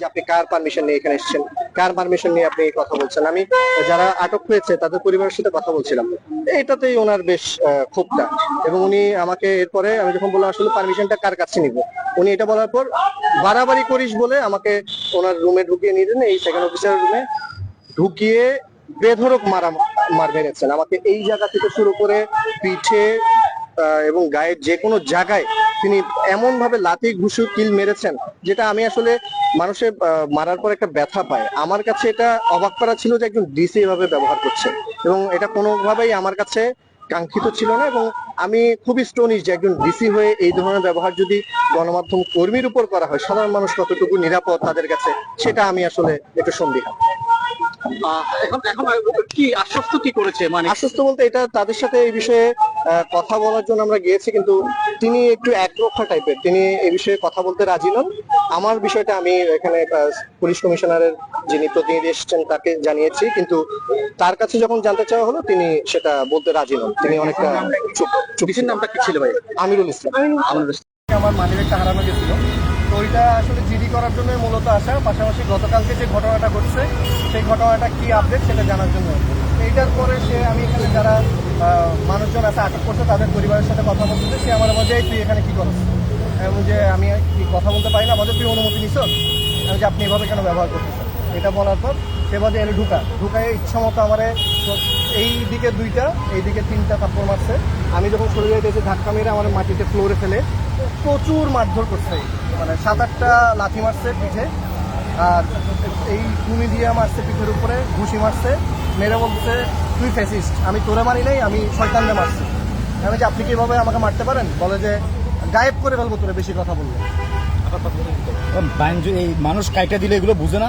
যে আপনি কার পারমিশন নিয়ে এখানে এসেছেন? কার পারমিশন নিয়ে আপনি কথা বলছেন? আমি, যারা আটক হয়েছে, তাদের পরিবারের সাথে কথা বলছিলাম। এটাতেই ওনার বেশ ক্ষোভটা। এবং উনি আমাকে এরপরে, আমি যখন বললাম, আসলে পারমিশনটা কার কাছে নিব? উনি এটা বলার পর, বাড়াবাড়ি করিস বলে আমাকে ওনার রুমে ঢুকিয়ে নিয়ে এই সেকেন্ড অফিসার রুমে ঢুকিয়ে বেধরক মারা, মার মেরেছেন। আমাকে এই জায়গা থেকে শুরু করে পিঠে এবং গায়ের যে কোনো জায়গায় তিনি এমন ভাবে লাথি ঘুষু কিল মেরেছেন যেটা আমি আসলে মানুষের মারার পর একটা ব্যথা পায়। আমার কাছে এটা অবাক করা ছিল যে একজন ডিসি এভাবে ব্যবহার করছে। এবং এটা কোনোভাবেই আমার কাছে কাঙ্ক্ষিত ছিল না এবং আমি খুবই স্টোনিশ যে একজন ডিসি হয়ে এই ধরনের ব্যবহার যদি গণমাধ্যম কর্মীর উপর করা হয় সাধারণ মানুষ কতটুকু নিরাপদ তাদের কাছে সেটা আমি আসলে একটু সন্দিহান। আহ, এখন এখন কি আশ্বস্ত কি করেছে? মানে আশ্বস্ত বলতে এটা তাদের সাথে এই বিষয়ে কথা বলার জন্য আমরা গিয়েছি কিন্তু তিনি একটু একরক্ষা টাইপের তিনি এই বিষয়ে কথা বলতে রাজি নন। আমার বিষয়টা আমি এখানে পুলিশ কমিশনারের যিনি প্রতিনিধি এসেছেন তাকে জানিয়েছি কিন্তু তার কাছে যখন জানতে চাওয়া হলো তিনি সেটা বলতে রাজি নন। তিনি অনেকটা চুপ চুপ ডিসির নামটা কি ছিল ভাই আমিরুল ইসলাম। আমাদের আমার মানিব্যাগটা হারানো গেছিল। তো ওইটা আসলে জিডি করার জন্য মূলত আসা। পাশাপাশি গতকালকে যে ঘটনাটা ঘটছে সেই ঘটনাটা কি আপডেট সেটা জানার জন্য। এইটার পরে সে, আমি এখানে যারা মানুষজন আছে, আটক করছে, তাদের পরিবারের সাথে কথা বলতে সে আমার মধ্যে তুই এখানে কি করছ আমি যে আমি কি কথা বলতে পারি না। আমাদের তুই অনুমতি নিছ? আমি যে আপনি এভাবে কেন ব্যবহার করতেছেন? এটা বলার পর সে বাদে এনে ঢুকা। ঢুকায় ইচ্ছা মতো আমার এই দিকে দুইটা, এই দিকে তিনটা থাপ্পড় মারছে। আমি যখন সরে যাইতেছি ধাক্কা মেরে আমার মাটিতে ফ্লোরে ফেলে। প্রচুর মারধর করছে। মানে সাত আটটা লাথি মারছে পিঠে। আর এই তুমি দিয়ে মারছে পিঠের উপরে ঘুষি মারছে। মেরে বলছে তুই ফেসিস্ট আমি তোরে মারি নাই আমি শয়তানরে মারছি। আমি যে আপনি কীভাবে আমাকে মারতে পারেন? বলে যে গায়েব করে ফেলব তোরে বেশি কথা বললে এই মানুষ কাইটা দিলে এগুলো বুঝে না?